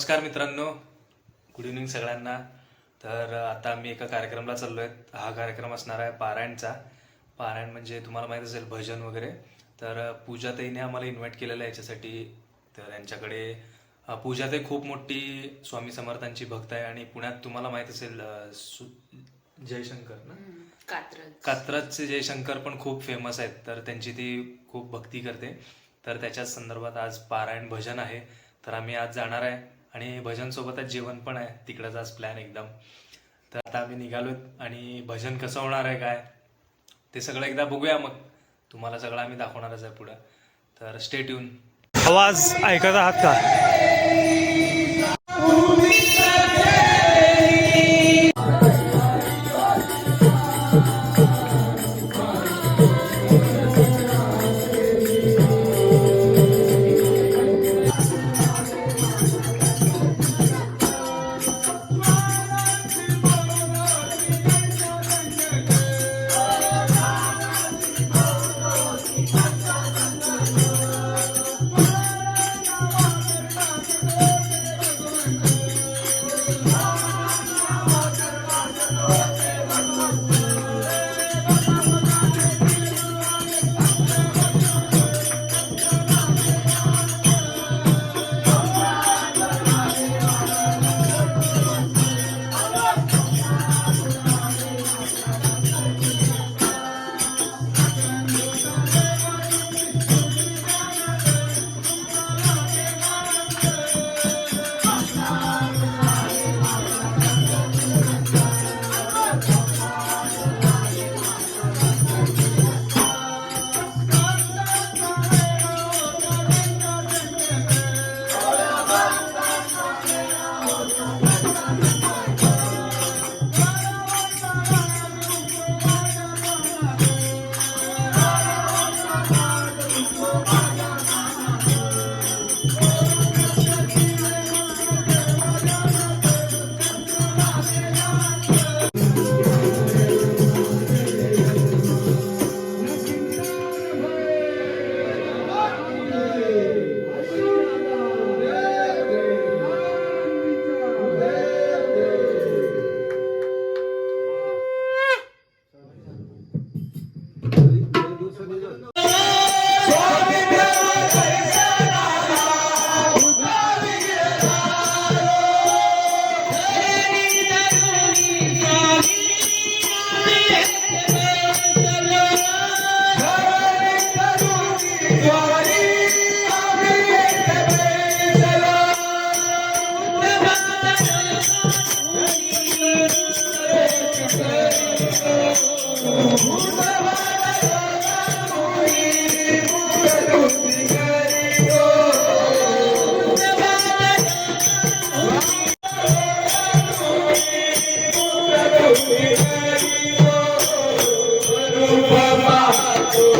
नमस्कार मित्रांनो. Good evening सगळ्यांना. तर आता आम्ही एका कार्यक्रमाला चाललो आहे हा कार्यक्रम असणार आहे पारायणचा. पारायण म्हणजे तुम्हाला माहीत असेल भजन वगैरे. तर पूजाताईने आम्हाला इन्व्हाइट केलेलं आहे याच्यासाठी. तर यांच्याकडे पूजाताई खूप मोठी स्वामी समर्थांची भक्त आहे आणि पुण्यात तुम्हाला माहीत असेल जयशंकर ना? कात्रज. कात्रजचे जयशंकर पण खूप फेमस आहेत. तर त्यांची ती खूप भक्ती करते. तर त्याच्याच संदर्भात आज पारायण भजन आहे. तर आम्ही आज जाणार आहे. आणि भजनसोबतच जेवण पण आहे. तिकडंच आज प्लॅन एकदम. तर आता आम्ही निघालो आणि भजन कसं होणार आहे काय? ते सगळं एकदा बघूया मग. तुम्हाला सगळं आम्ही दाखवणारच आहे पुढं. तर स्टेट येऊन आवाज ऐकत आहात का? स्वामी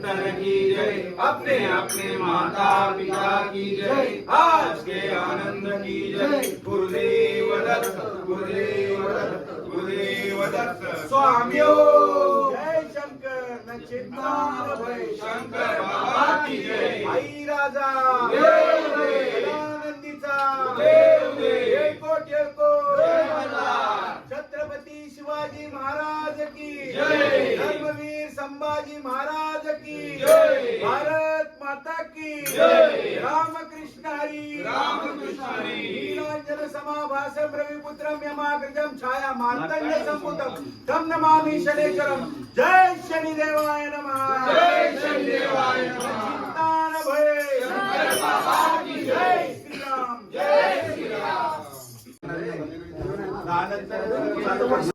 संतन की जय। अपने अपने माता पिता की जय। आज के आनंद की जय। गुरुदेव दत्त गुरुदेव दत्त गुरुदेव दत्त। स्वामियो। जय शंकर भय बाबा की जय। आई राजा। छत्रपती शिवाजी महाराज की। जय। धर्मवीर संभाजी महाराज భారత్ మాతాకి రామకృష్ణ హరి రామకృష్ణ హరి నీలాంజన సమాభాసం రవిపుత్రం యమాగ్రజం ఛాయా మార్తండ సంపుతం తం నమామి శనేశ్వరం జై శనిదేవాయ నమ జై శనిదేవాయ నమ చింతాన భయ శంకర బాబాకి జై శ్రీరామ్ జై శ్రీరామ్ దానంతరం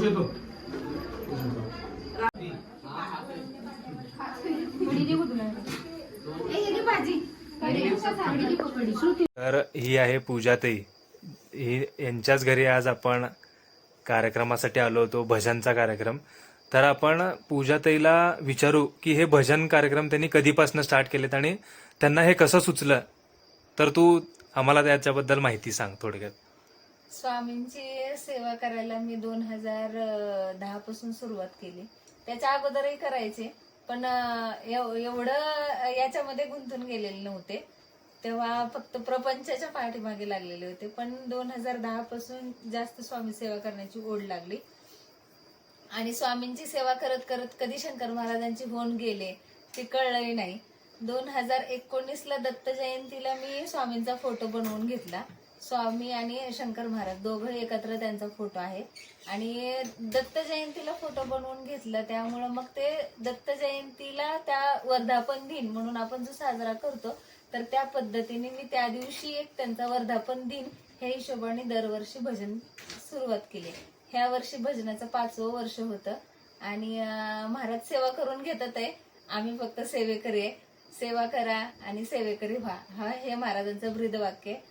श्री येतो. तर ही आहे पूजाताई. ही यांच्याच घरी आज आपण कार्यक्रमासाठी आलो होतो भजनचा कार्यक्रम. तर आपण पूजाताईला विचारू की हे भजन कार्यक्रम त्यांनी कधीपासून स्टार्ट केलेत आणि त्यांना हे कसं सुचलं? तर तू आम्हाला त्याच्याबद्दल माहिती सांग थोडक्यात. स्वामींची सेवा करायला मी दोन हजार दहा पासून सुरुवात केली. त्याच्या अगोदरही करायचे पण एवढं याच्यामध्ये गुंतून गेलेले नव्हते. तेव्हा फक्त प्रपंचाच्या पाठीमागे लागलेले होते पण दोन हजार दहा पासून जास्त स्वामी सेवा करण्याची ओढ लागली. आणि स्वामींची सेवा करत करत कधी शंकर महाराजांची होऊन गेले ते कळलंही नाही. दोन हजार एकोणीसला दत्त जयंतीला मी स्वामींचा फोटो बनवून घेतला. स्वामी आणि शंकर महाराज दोघं एकत्र त्यांचा फोटो आहे. आणि दत्त जयंतीला फोटो बनवून घेतला त्यामुळं मग ते दत्त जयंतीला त्या वर्धापन दिन म्हणून आपण जो साजरा करतो तर त्या पद्धतीने मी त्या दिवशी एक त्यांचा वर्धापन दिन ह्या हिशोबाने दरवर्षी भजन सुरुवात केली. ह्या वर्षी भजनाचं पाचवं वर्ष होतं. आणि महाराज सेवा करून घेतात आहे. आम्ही फक्त सेवेकरी आहे. सेवा करा आणि सेवेकरी व्हा. हा हे महाराजांचं ब्रीदवाक्य आहे.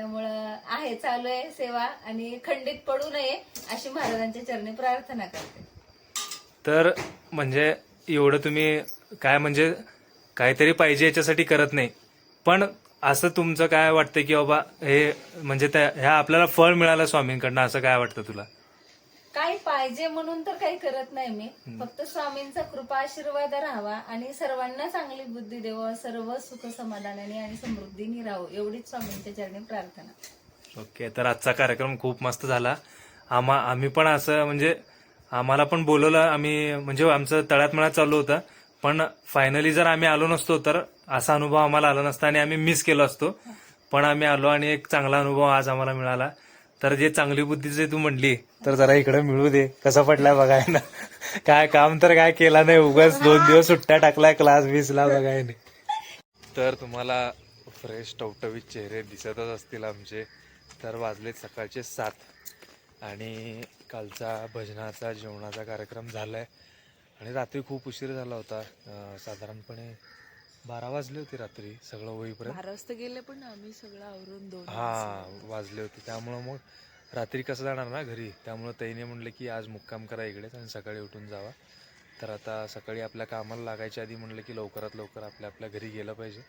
त्यामुळं आहे चालू आहे सेवा आणि खंडित पडू नये अशी महाराजांच्या चरणी प्रार्थना करते. तर म्हणजे एवढं तुम्ही काय म्हणजे काहीतरी पाहिजे याच्यासाठी करत नाही. पण असं तुमचं काय वाटतं की बाबा हे म्हणजे त्या ह्या आपल्याला फळ मिळालं स्वामींकडनं असं काय वाटतं तुला? काही पाहिजे म्हणून तर काही करत नाही मी. फक्त स्वामींचा कृपा आशीर्वाद राहावा आणि सर्वांना चांगली बुद्धी देवा सर्व सुख समाधानाने आणि समृद्धीने राहो एवढीच स्वामींच्या चरणी प्रार्थना. ओके तर आजचा कार्यक्रम खूप मस्त झाला. आम्हा आम्ही पण असं म्हणजे आम्हाला पण बोलवलं आम्ही म्हणजे आमचं तळ्यात मळ्यात चालू होतं. पण फायनली जर आम्ही आलो नसतो तर असा अनुभव आम्हाला आला नसता आणि आम्ही मिस केलो असतो. पण आम्ही आलो आणि एक चांगला अनुभव आज आम्हाला मिळाला. तर जे चांगली बुद्धी जे तू म्हणली तर जरा इकडे मिळू दे. कसं पडलाय बघाय ना. काय काम तर काय केला नाही उगाच दोन दिवस सुट्ट्या टाकलाय क्लास बीसला बघाय नाही तर तुम्हाला फ्रेश टवटवीत चेहरे दिसतच असतील आमचे. तर वाजलेत सकाळचे सात. आणि कालचा भजनाचा जेवणाचा कार्यक्रम झालाय. आणि रात्री खूप उशीर झाला होता. साधारणपणे बारा वाजले होते रात्री सगळं होईपर्यंत. बारा वाजता गेले पण आम्ही सगळं आवरून दोन हा वाजले. होते. त्यामुळं मग रात्री कसं जाणार ना घरी? त्यामुळं ताईने म्हणलं की आज मुक्काम करा इकडेच आणि सकाळी उठून जावा. तर आता सकाळी आपल्या कामाला लागायच्या आधी म्हणलं की लवकरात लवकर आपल्या आपल्या घरी गेलं पाहिजे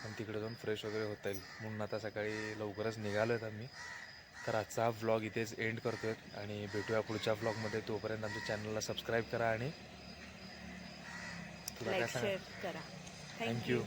आणि तिकडे जाऊन फ्रेश वगैरे होता येईल. म्हणून आता सकाळी लवकरच निघालो आहेत आम्ही. तर आजचा हा व्लॉग इथेच एंड करतोय आणि भेटूया पुढच्या व्लॉगमध्ये तोपर्यंत आमच्या चॅनलला सबस्क्राईब करा आणि तुला काय लाईक सांगा शेअर करा. Thank, you.